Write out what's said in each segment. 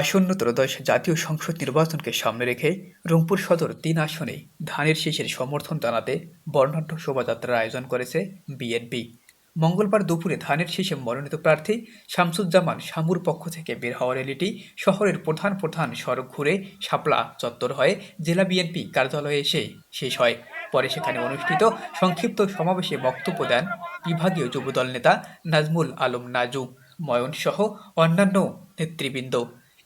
আসন্ন ত্রয়োদশ জাতীয় সংসদ নির্বাচনকে সামনে রেখে রংপুর সদর তিন আসনে ধানের শীষের সমর্থন জানাতে বর্ণাঢ্য শোভাযাত্রার আয়োজন করেছে বিএনপি। মঙ্গলবার দুপুরে ধানের শীষে মনোনীত প্রার্থী শামসুজ্জামান শামুর পক্ষ থেকে বের হওয়া র্যালিটি শহরের প্রধান প্রধান সড়ক ঘুরে শাপলা চত্বর হয়ে জেলা বিএনপি কার্যালয়ে এসে শেষ হয়। পরে সেখানে অনুষ্ঠিত সংক্ষিপ্ত সমাবেশে বক্তব্য দেন বিভাগীয় যুবদল নেতা নাজমুল আলম নাজু ময়ন সহ অন্যান্য নেতৃবৃন্দ।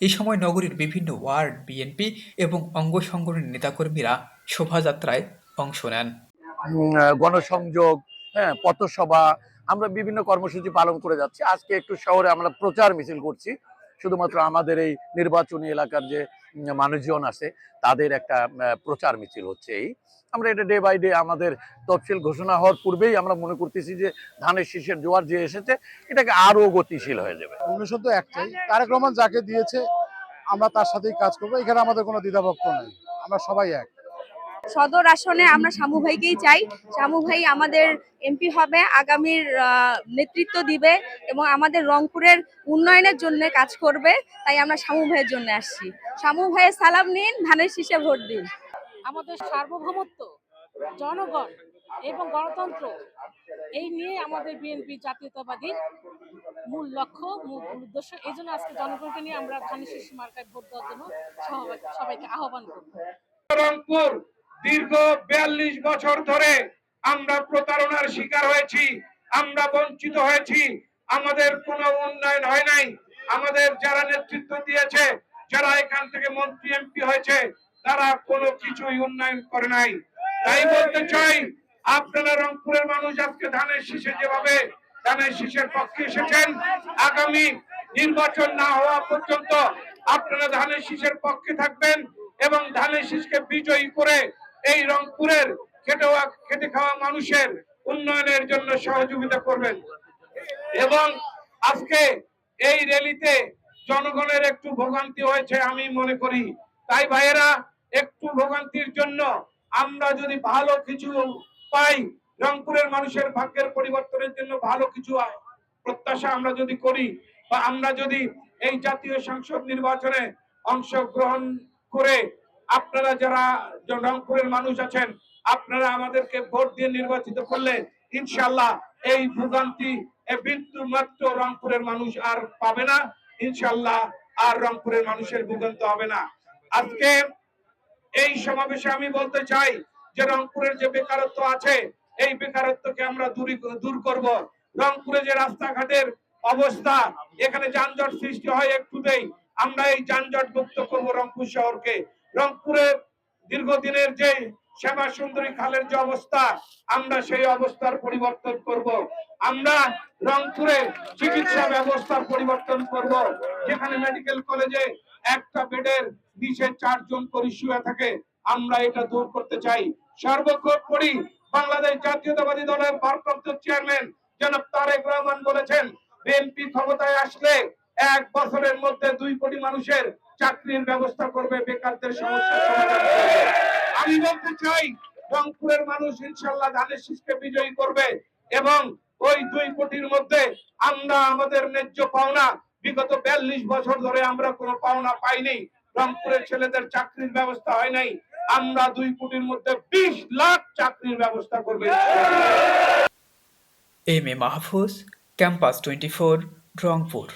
এ সময় নগরীর বিভিন্ন ওয়ার্ড, বিএনপি এবং অঙ্গ সংগঠনের নেতাকর্মীরা শোভাযাত্রায় অংশ নেন। গণসংযোগ হ্যাঁ পথসভা, আমরা বিভিন্ন কর্মসূচি পালন করে যাচ্ছি। আজকে একটু শহরে আমরা প্রচার মিছিল করছি। শুধুমাত্র আমাদের এই নির্বাচনী এলাকার যে মানুষজন আছে, তাদের একটা প্রচার মিছিল হচ্ছে এই। আমরা এটা ডে বাই ডে আমাদের তফসিল ঘোষণা হওয়ার পূর্বেই আমরা মনে করতেছি যে, ধানের শীষের জোয়ার যে এসেছে, এটাকে আরও গতিশীল হয়ে যাবে। তো একটাই। তারেক রহমান যাকে দিয়েছে, আমরা তার সাথেই কাজ করব। এখানে আমাদের কোনো দ্বিধাভক্ত নেই। আমরা সবাই এক। সদর আসনে আমরা শামু ভাইকেই চাই। শামু ভাই আমাদের এমপি হবে আগামীর আহ, নেতৃত্ব দিবে এবং আমাদের রংপুরের উন্নয়নের জন্য কাজ করবে তাই আমরা শামু ভাইয়ের জন্য আসছি। শামু ভাইয়ের সালাম নিন ধানের শীষে ভোট দিন। আমাদের সার্বভৌমত্ব জনগণ এবং গণতন্ত্র এই নিয়ে আমাদের বিএনপি জাতীয়তাবাদী মূল লক্ষ্য মূল উদ্দেশ্য এই জন্য আজকে জনগণকে নিয়ে আমরা ধানের শীষ মার্কায় ভোট দেওয়ার জন্য সবাইকে আহ্বান করব। রংপুর দীর্ঘ বিয়াল্লিশ বছর ধরে আমরা প্রতারণার শিকার হয়েছি, আমরা বঞ্চিত হয়েছি, আমাদের কোনো উন্নয়ন হয় নাই। আমাদের যারা নেতৃত্ব দিয়েছে, যারা এখান থেকে মন্ত্রী, এমপি হয়েছে, তারা কোনো কিছুই উন্নয়ন করে নাই। তাই বলতে চাই, আপনারা রংপুরের মানুষ আজকে ধানের শীষে যেভাবে ধানের শীষের পক্ষে এসেছেন, আগামী নির্বাচন না হওয়া পর্যন্ত আপনারা ধানের শীষের পক্ষে থাকবেন এবং ধানের শীষকে বিজয়ী করে এই রংপুরের খেটে খেটে খাওয়া মানুষের উন্নয়নের জন্য সহযোগিতা করবেন। এবং আজকে এই র্যালিতে জনগণের একটু ভোগান্তি হয়েছে আমি মনে করি। তাই ভাইয়েরা, একটু ভোগান্তির জন্য আমরা যদি ভালো কিছু পাই, রংপুরের মানুষের ভাগ্যের পরিবর্তনের জন্য ভালো কিছু প্রত্যাশা আমরা যদি করি বা আমরা যদি এই জাতীয় সংসদ নির্বাচনে অংশগ্রহণ করে আপনারা যারা রংপুরের মানুষ আছেন, আপনারা আমাদেরকে ভোট দিয়ে নির্বাচিত করলে ইনশাল্লাহ এই ভোগান্তি বিন্দু মাত্র রংপুরের মানুষ আর পাবে না। ইনশাল্লাহ আর রংপুরের মানুষের ভোগান্ত হবে না। আজকে এই সমাবেশে আমি বলতে চাই যে রংপুরের যে বেকারত্ব আছে, এই বেকারত্বকে আমরা দূরী করব। রংপুরে যে রাস্তাঘাটের অবস্থা, এখানে যানজট সৃষ্টি হয় একটুতেই। আমরা এই যানজট মুক্ত করব রংপুর শহরকে। রংপুরের দীর্ঘদিনের যে শ্যামা সুন্দরী খালের যে অবস্থা, আমরা সেই অবস্থার পরিবর্তন করব। আমরা রংপুরে চিকিৎসা ব্যবস্থার পরিবর্তন করব। যেখানে মেডিকেল কলেজে একটা বেডের নিচে চারজন করে শুয়ে থাকে, আমরা এটা দূর করতে চাই। সর্বোপরি বাংলাদেশ জাতীয়তাবাদী দলের ভারপ্রাপ্ত চেয়ারম্যান জনাব তারেক রহমান বলেছেন, বিএনপি ক্ষমতায় আসলে এক বছরের মধ্যে দুই কোটি মানুষের চাকরির ব্যবস্থা করবে, বেকারদের করবে। আমি বলতে চাই, রংপুরের মানুষ ইনশাল্লাহ ধানের শীষকে বিজয়ী করবে এবং ওই দুই কোটির মধ্যে আমরা আমাদের ন্যায্য পাওনা, বিগত বিয়াল্লিশ বছর ধরে আমরা কোনো পাওনা পাইনি। রংপুরের ছেলেদের চাকরির ব্যবস্থা হয় নাই। আমরা দুই কোটির মধ্যে বিশ লাখ চাকরির ব্যবস্থা করবে। M A Mahfuz, campus twenty four, Rangpur.